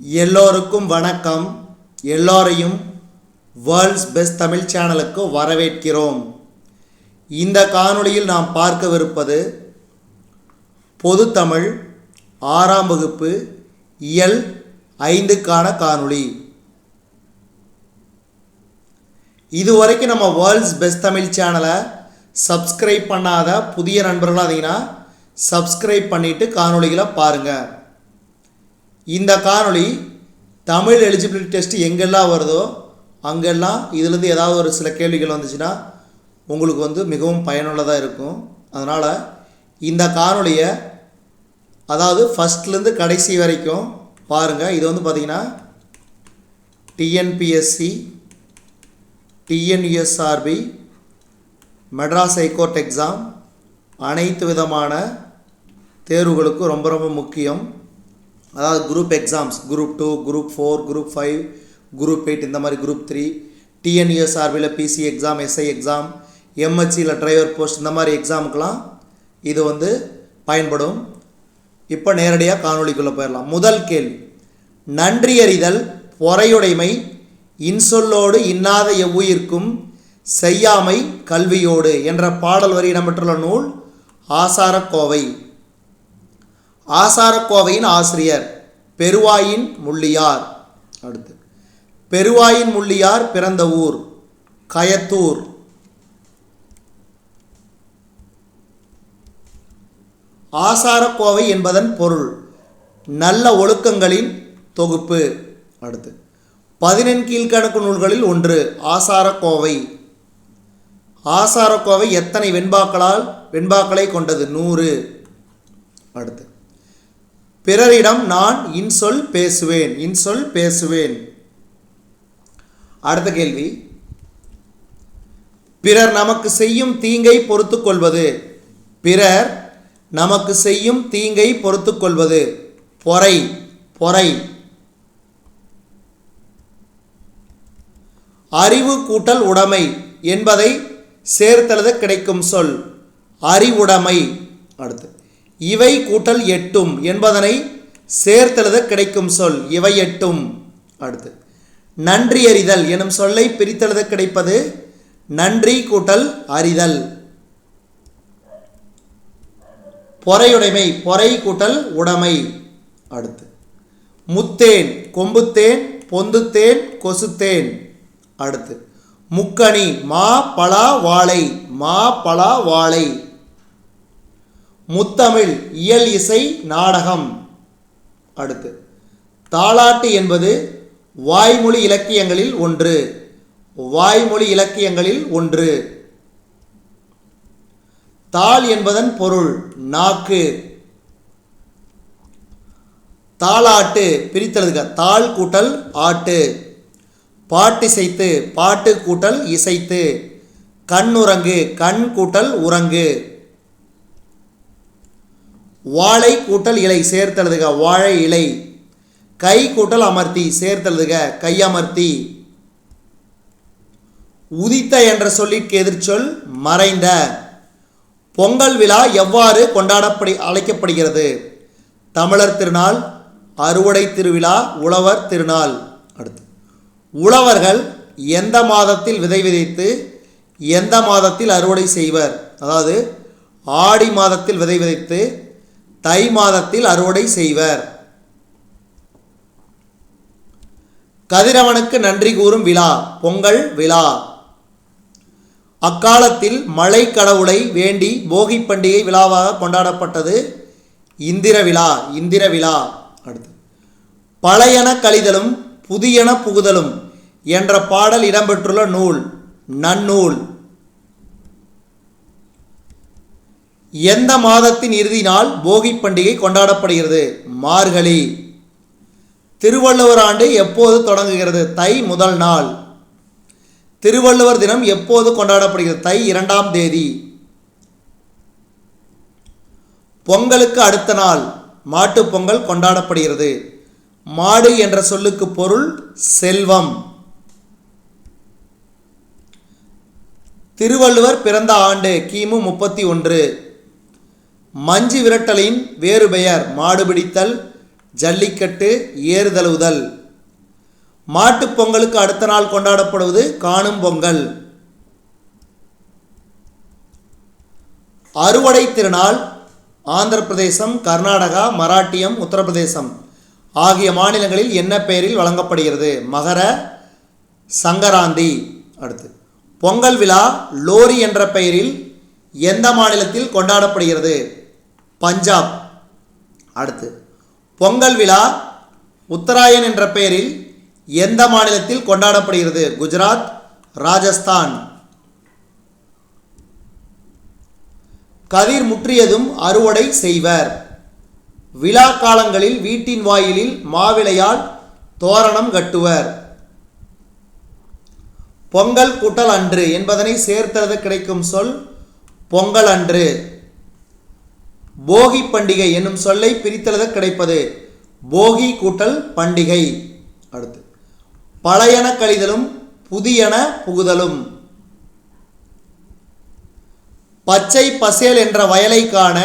எல்லோருக்கும் வணக்கம். எல்லோரையும் வேர்ல்ட்ஸ் பெஸ்ட் தமிழ் சேனலுக்கு வரவேற்கிறோம். இந்த காணொளியில் நாம் பார்க்கவிருப்பது பொதுத்தமிழ் ஆறாம் வகுப்பு இயல் ஐந்துக்கான காணொளி. இதுவரைக்கும் நம்ம வேர்ல்ட்ஸ் பெஸ்ட் தமிழ் சேனலை சப்ஸ்கிரைப் பண்ணாத புதிய நண்பர்களாக இருந்தீங்கன்னா சப்ஸ்கிரைப் பண்ணிவிட்டு காணொளிகளை பாருங்கள் இந்த காணொளி தமிழ் எலிஜிபிலிட்டி டெஸ்ட் எங்கெல்லாம் வருதோ அங்கெல்லாம் இதுலேருந்து ஏதாவது ஒரு சில கேள்விகள் வந்துச்சுன்னா உங்களுக்கு வந்து மிகவும் பயனுள்ளதாக இருக்கும். அதனால் இந்த காணொளியை அதாவது ஃபஸ்ட்லேருந்து கடைசி வரைக்கும் பாருங்கள் இது வந்து பார்த்திங்கன்னா TNPSC TNUSRB Madras high court exam அனைத்து விதமான தேர்வுகளுக்கும் ரொம்ப ரொம்ப முக்கியம். அதாவது group exams group two group four group five group eight இந்த மாதிரி குரூப் த்ரீ டிஎன்யூஎஸ்ஆர்பியில் பிசி எக்ஸாம் எஸ்ஐ எக்ஸாம் எம்ஹெச்சியில் டிரைவர் போஸ்ட் இந்த மாதிரி எக்ஸாமுக்கெலாம் இது வந்து பயன்படும். இப்போ நேரடியாக காணொளிக்குள்ளே போயிடலாம். முதல் கேள்வி. நன்றியறிதல் பொறையுடைமை இன்சொல்லோடு இன்னாத எவ்வுயிர்க்கும் செய்யாமை கல்வியோடு என்ற பாடல் வரி இடம்பெற்றுள்ள நூல் ஆசாரக்கோவை ஆசாரக்கோவையின் ஆசிரியர் பெருவாயின் முள்ளியார். அடுத்து பெருவாயின் முள்ளியார் பிறந்த ஊர் கயத்தூர். ஆசாரக்கோவை என்பதன் பொருள் நல்ல ஒழுக்கங்களின் தொகுப்பு. அடுத்து பதினெண் கீழ்கணக்கு நூல்களில் ஒன்று ஆசாரக்கோவை. ஆசாரக்கோவை எத்தனை வெண்பாக்களால் வெண்பாக்களை கொண்டது? நூறு. அடுத்து பிறரிடம் நான் இன்சொல் பேசுவேன் இன்சொல் பேசுவேன். அடுத்த கேள்வி. பிறர் நமக்கு செய்யும் தீங்கை பொறுத்து கொள்வது பிறர் நமக்கு செய்யும் தீங்கை பொறுத்து கொள்வது பொறை பொறை. அறிவு கூட்டல் உடைமை என்பதை சேர்த்தலது கிடைக்கும் சொல். அறிவுடைமை. அடுத்து. இவை கூட்டல் எட்டும் என்பதனை சேர்த்தெழுத கிடைக்கும் சொல். இவை எட்டும். அடுத்து நன்றி அறிதல் எனும் சொல்லை பிரித்தெழுத கிடைப்பது நன்றி கூட்டல் அறிதல். பொறையுடைமை பொறை கூட்டல் உடைமை. அடுத்து முத்தேன் கொம்புத்தேன் பொந்துத்தேன் கொசுத்தேன். அடுத்து முக்கணி மா பலா வாழை மா பலா வாழை. முத்தமிழ் இயல் இசை நாடகம். அடுத்து தாலாட்டு என்பது வாய்மொழி இலக்கியங்களில் ஒன்று. வாய்மொழி இலக்கியங்களில் ஒன்று. தாள் என்பதன் பொருள் நாக்கு. தாளாட்டு பிரித்தெழுதுக தாள் கூட்டல் ஆட்டு. பாட்டிசைத்து பாட்டு கூட்டல் இசைத்து. கண்ணுறங்கு கண் கூட்டல் உறங்கு. வாழை கூட்டல் இலை சேர்த்தெழுதுக வாழை இலை. கை கூட்டல் அமர்த்தி சேர்த்தெழுதுக கையமர்த்தி உதித்த என்ற சொல்லிற்கு எதிர்ச்சொல் மறைந்த. பொங்கல் விழா எவ்வாறு கொண்டாடப்படி அழைக்கப்படுகிறது? தமிழர் திருநாள் அறுவடை திருவிழா உழவர் திருநாள். அடுத்து உழவர்கள் எந்த மாதத்தில் விதை விதைத்து எந்த மாதத்தில் அறுவடை செய்வர்? அதாவது ஆடி மாதத்தில் விதை விதைத்து தை மாதத்தில் அறுவடை செய்வர். கதிரவனுக்கு நன்றி கூறும் விழா பொங்கல் விழா. அக்காலத்தில் மழை கடவுளை வேண்டி போகி பண்டிகை விழாவாக கொண்டாடப்பட்டது இந்திர விழா இந்திர விழா. அடுத்து பழையன கழிதலும் புதியன புகுதலும் என்ற பாடல் இடம்பெற்றுள்ள நூல் நன்னூல். எந்த மாதத்தின் இறுதி நாள் போகி பண்டிகை கொண்டாடப்படுகிறது? மார்கழி. திருவள்ளுவர் ஆண்டு எப்போது தொடங்குகிறது? தை முதல் நாள். திருவள்ளுவர் தினம் எப்போது கொண்டாடப்படுகிறது? தை இரண்டாம் தேதி. பொங்கலுக்கு அடுத்த நாள் மாட்டுப் பொங்கல் கொண்டாடப்படுகிறது. மாடு என்ற சொல்லுக்கு பொருள் செல்வம். திருவள்ளுவர் பிறந்த ஆண்டு கிமு முப்பத்தி ஒன்று. மஞ்சு விரட்டலின் வேறு பெயர் மாடு பிடித்தல் ஜல்லிக்கட்டு ஏறுதழுவுதல். மாட்டுப் பொங்கலுக்கு அடுத்த நாள் கொண்டாடப்படுவது காணும் பொங்கல். அறுவடை திருநாள் ஆந்திர பிரதேசம் கர்நாடகா மராட்டியம் உத்தரப்பிரதேசம் ஆகிய மாநிலங்களில் என்ன பெயரில் வழங்கப்படுகிறது? மகர சங்கராந்தி. அடுத்து பொங்கல் விழா லோரி என்ற பெயரில் எந்த மாநிலத்தில் கொண்டாடப்படுகிறது? பஞ்சாப். அடுத்து பொங்கல் விழா உத்தராயன் என்ற பெயரில் எந்த மாநிலத்தில் கொண்டாடப்படுகிறது? குஜராத் ராஜஸ்தான். கதிர் முற்றியதும் அறுவடை செய்வர். விழா காலங்களில் வீட்டின் வாயிலில் மாவிளையால் தோரணம் கட்டுவர். பொங்கல் கூட்டல் அன்று என்பதனை சேர்த்தது கிடைக்கும் சொல் பொங்கல் அன்று. போகி பண்டிகை என்னும் சொல்லை பிரித்தெழுத கிடைப்பது. போகி கூட்டல் பண்டிகை. அடுத்து பழையன கழிதலும் புதியன புகுதலும். பச்சை பசேல் என்ற வயலை காண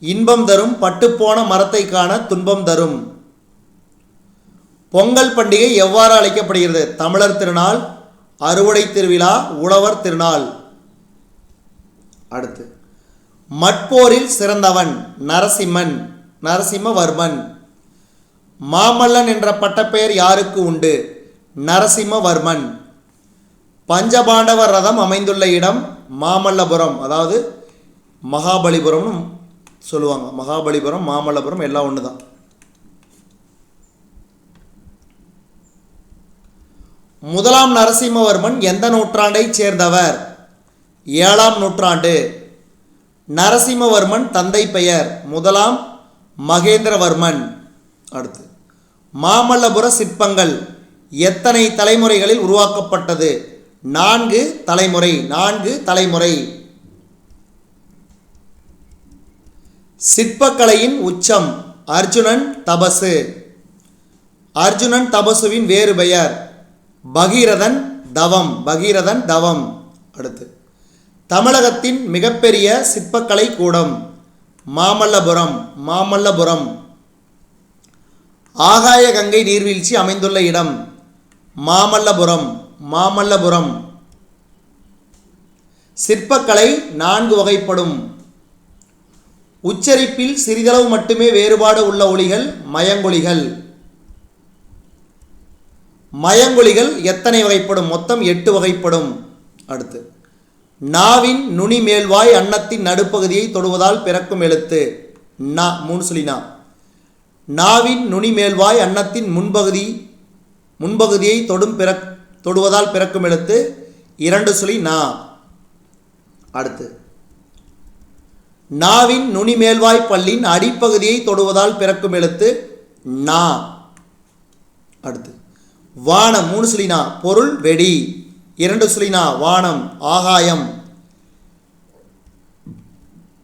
இன்பம் தரும் பட்டுப்போன மரத்தை காண துன்பம் தரும். பொங்கல் பண்டிகை எவ்வாறு அழைக்கப்படுகிறது? தமிழர் திருநாள் அறுவடை திருவிழா உழவர் திருநாள். அடுத்து மட்போரில் சிறந்தவன் நரசிம்மன் நரசிம்மவர்மன். மாமல்லன் என்ற பட்டப்பெயர் யாருக்கு உண்டு? நரசிம்மவர்மன். பஞ்சபாண்டவர் ரதம் அமைந்துள்ள இடம் மாமல்லபுரம். அதாவது மகாபலிபுரம்னு சொல்லுவாங்க. மகாபலிபுரம் மாமல்லபுரம் எல்லாம் ஒன்று தான் முதலாம் நரசிம்மவர்மன் எந்த நூற்றாண்டைச் சேர்ந்தவர்? ஏழாம் நூற்றாண்டு. நரசிம்மவர்மன் தந்தை பெயர். முதலாம் மகேந்திரவர்மன். அடுத்து மாமல்லபுர சிற்பங்கள் எத்தனை தலைமுறைகளில் உருவாக்கப்பட்டது? நான்கு தலைமுறை நான்கு தலைமுறை. சிற்பக்கலையின் உச்சம் அர்ஜுனன் தபசு. அர்ஜுனன் தபசுவின் வேறு பெயர் பகீரதன் தவம் பகீரதன் தவம். அடுத்து தமிழகத்தின் மிகப்பெரிய சிற்பக்கலை கூடம் மாமல்லபுரம் மாமல்லபுரம். ஆகாய கங்கை நீர்வீழ்ச்சி அமைந்துள்ள இடம் மாமல்லபுரம் மாமல்லபுரம். சிற்பக்கலை நான்கு வகைப்படும். உச்சரிப்பில் சிறிதளவு மட்டுமே வேறுபாடு உள்ள ஒளிகள் மயங்கொலிகள். மயங்கொலிகள் எத்தனை வகைப்படும்? மொத்தம் எட்டு வகைப்படும். அடுத்து. நாவின் நுனி மேல்வாய் அன்னத்தின் நடுப்பகுதியை தொடுவதால் பிறக்கும் எழுத்து. நா மூணு சொல்லினா நாவின் நுனி மேல்வாய் அன்னத்தின் முன்பகுதி முன்பகுதியை தொடும் பிற தொடுவதால் பிறக்கும் எழுத்து. இரண்டு சொல்லி நா. அடுத்து. நாவின் நுனி மேல்வாய் பல்லின் அடிப்பகுதியை தொடுவதால் பிறக்கும் எழுத்து. நா. அடுத்து. வானம் மூணு சுழினா பொருள் வெடி. இரண்டு சொல்லினா வானம் ஆகாயம்.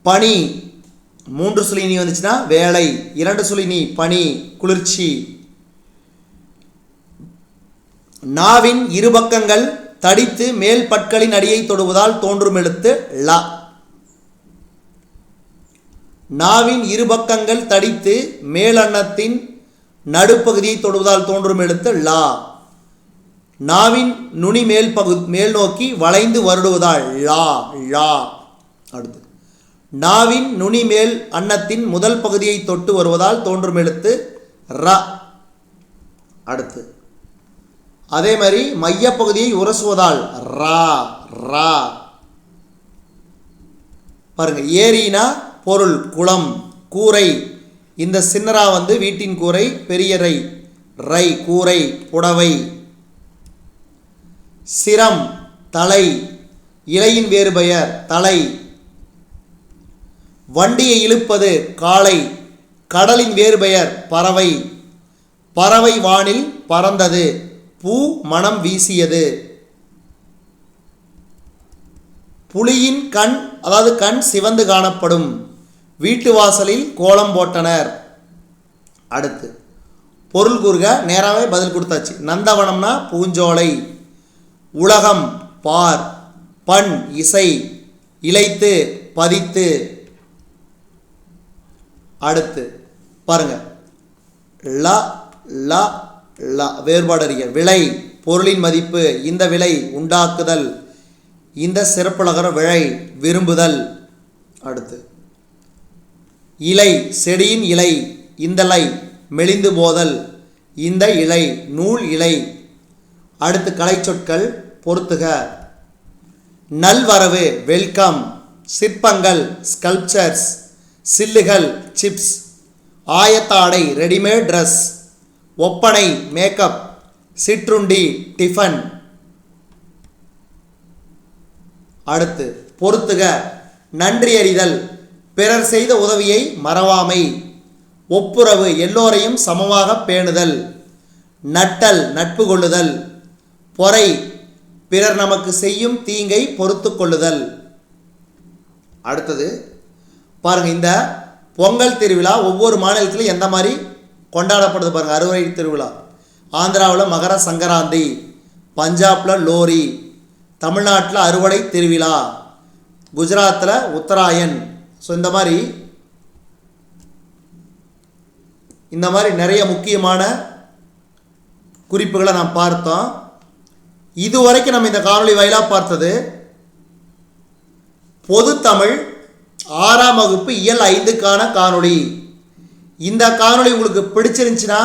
பனி மூன்று சுழினி வந்துச்சுன்னா வேலை. இரண்டு சுழினி பனி குளிர்ச்சி. நாவின் இரு பக்கங்கள் தடித்து மேல் பற்களின் அடியை தொடுவதால் தோன்றும் எழுத்து ல நாவின் இரு பக்கங்கள் தடித்து மேலன்னத்தின் நடுப்பகுதியை தொடுவதால் தோன்றும் எழுத்து லா நாவின் நுனி மேல் பகு மேல் நோக்கி வளைந்து வருடுவதால் லா லா. அடுத்து நாவின் நுனி மேல் அன்னத்தின் முதல் பகுதியை தொட்டு வருவதால் தோன்றும் எழுத்து ர. அடுத்து. அதே மாதிரி மையப்பகுதியை உரசுவதால் ரா ரா. பாருங்க ஏரினா பொருள் குளம் கூரை. இந்த சின்னரா வந்து வீட்டின் கூரை பெரியரை ரை கூரை புடவை. சிரம் தலை இலையின் வேறு பெயர் தலை. வண்டியை இழுப்பது காளை கடலின் வேறு பெயர் பறவை. பறவை வானில் பறந்தது பூ மனம் வீசியது. புலியின் கண் அதாவது கண் சிவந்து காணப்படும். வீட்டு வாசலில் கோலம் போட்டனர். அடுத்து பொருள் கூறுக நேராகவே பதில் கொடுத்தாச்சு. நந்தவனம்னா பூஞ்சோலை. உலகம் பார் பண் இசை இழைத்து பதித்து. அடுத்து பாருங்க. ல ல ல. வேறுபாடு விலை பொருளின் மதிப்பு இந்த விலை உண்டாக்குதல் இந்த சிறப்புலகர விழை விரும்புதல். அடுத்து இலை செடியின் இலை இந்தலை மெலிந்து போதல் இந்த இலை நூல் இலை அடுத்து கலைச்சொற்கள் பொறுத்துக நல்வரவு வெல்கம் சிற்பங்கள் ஸ்கல்ப்சர்ஸ் சில்லுகள் சிப்ஸ் ஆயத்தாடை ரெடிமேட் ட்ரெஸ் ஒப்பனை மேக்கப் சிற்றுண்டி டிஃபன் அடுத்து பொறுத்துக நன்றி அறிதல் பிறர் செய்த உதவியை மறவாமை ஒப்புரவு எல்லோரையும் சமமாக பேணுதல் நட்டல் நட்பு கொள்ளுதல் பொறை. பிறர் நமக்கு செய்யும் தீங்கை பொறுத்து கொள்ளுதல். அடுத்தது பாருங்க இந்த பொங்கல் திருவிழா ஒவ்வொரு மாநிலத்திலும் எந்த மாதிரி கொண்டாடப்படுது பாருங்க அறுவடை திருவிழா. ஆந்திராவில் மகர சங்கராந்தி பஞ்சாபில் லோரி தமிழ்நாட்டில் அறுவடை திருவிழா குஜராத்தில் உத்தராயன். ஸோ இந்த மாதிரி இந்த மாதிரி நிறைய முக்கியமான குறிப்புகளை நாம் பார்த்தோம். இதுவரைக்கும் நம்ம இந்த காணொலி வாயிலாக பார்த்தது பொது தமிழ் ஆறாம் வகுப்பு இயல் ஐந்துக்கான காணொளி. இந்த காணொளி உங்களுக்கு பிடிச்சிருந்துச்சுன்னா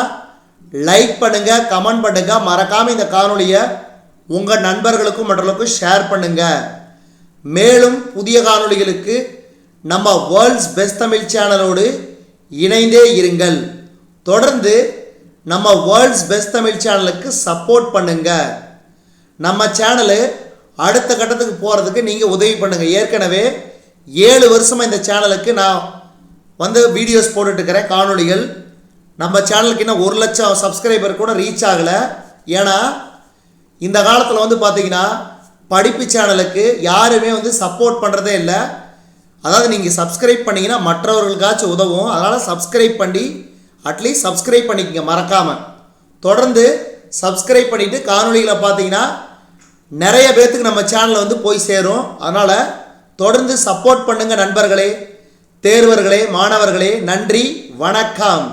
லைக் பண்ணுங்க கமெண்ட் பண்ணுங்க மறக்காமல் இந்த காணொலியை உங்கள் நண்பர்களுக்கும் மற்றவர்களுக்கும் ஷேர் பண்ணுங்க. மேலும் புதிய காணொளிகளுக்கு நம்ம வேர்ல்ட்ஸ் பெஸ்ட் தமிழ் சேனலோடு இணைந்தே இருங்கள். தொடர்ந்து நம்ம வேர்ல்ட்ஸ் பெஸ்ட் தமிழ் சேனலுக்கு சப்போர்ட் பண்ணுங்கள் நம்ம சேனலு அடுத்த கட்டத்துக்கு போகிறதுக்கு நீங்கள் உதவி பண்ணுங்கள் ஏற்கனவே ஏழு வருஷமாக இந்த சேனலுக்கு நான் வந்து வீடியோஸ் போட்டுட்ருக்கிறேன் காணொளிகள். நம்ம சேனலுக்கு இன்னும் ஒரு லட்சம் சப்ஸ்கிரைபர் கூட ரீச் ஆகலை. ஏன்னா இந்த காலத்தில் வந்து பார்த்தீங்கன்னா படிப்பு சேனலுக்கு யாருமே வந்து சப்போர்ட் பண்ணுறதே இல்லை. அதாவது நீங்கள் சப்ஸ்கிரைப் பண்ணிங்கன்னா மற்றவர்களுக்காச்சும் உதவும். அதனால் சப்ஸ்கிரைப் பண்ணி அட்லீஸ்ட் சப்ஸ்கிரைப் பண்ணிக்கங்க மறக்காமல் தொடர்ந்து சப்ஸ்கிரைப் பண்ணிவிட்டு காணொளிகளை பார்த்தீங்கன்னா நிறைய பேர்த்துக்கு நம்ம சேனலில் வந்து போய் சேரும். அதனால் தொடர்ந்து சப்போர்ட் பண்ணுங்கள் நண்பர்களே தேர்வர்களே மாணவர்களே நன்றி வணக்கம்.